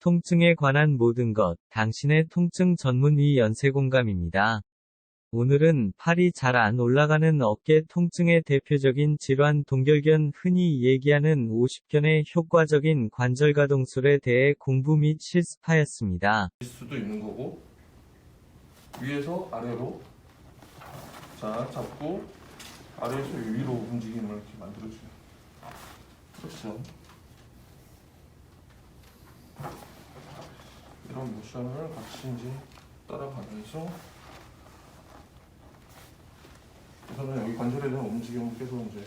통증에 관한 모든 것, 당신의 통증 전문의 연세공감입니다. 오늘은 팔이 잘 안 올라가는 어깨 통증의 대표적인 질환 동결견 흔히 얘기하는 50견의 효과적인 관절 가동술에 대해 공부 및 실습하였습니다. 일 수도 있는 거고 위에서 아래로 자 잡고 아래에서 위로 움직임을 이렇게 만들어줘요. 그렇죠. 이런 모션을 같이 이제 따라가면서 우선은 여기 관절에 대한 움직임을 계속 이제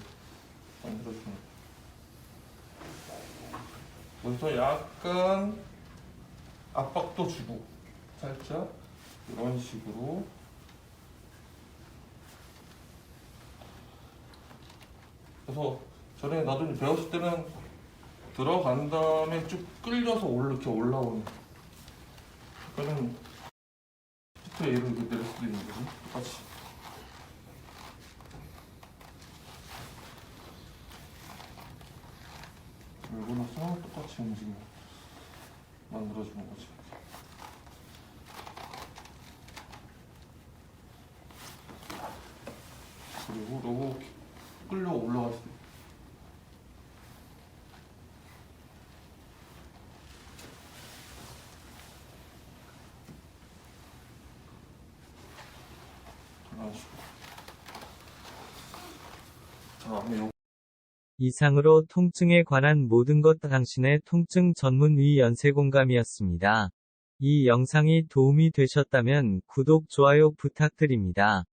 만들어주는. 여기서 약간 압박도 주고 살짝 이런 식으로 그래서 전에 나도 배웠을 때는 들어간 다음에 쭉 끌려서 올 이렇게 올라오는 그러니까는 히트 A로 이렇게 내릴 수도 있는 거지. 똑같이. 그리고 나서 똑같이 움직임 만들어주는 거지. 그리고 이렇게 끌려 올라갈 수도 있고 이런 식으로 다음에 요 이상으로 통증에 관한 모든 것 당신의 통증 전문의 연세공감이었습니다. 이 영상이 도움이 되셨다면 구독, 좋아요 부탁드립니다.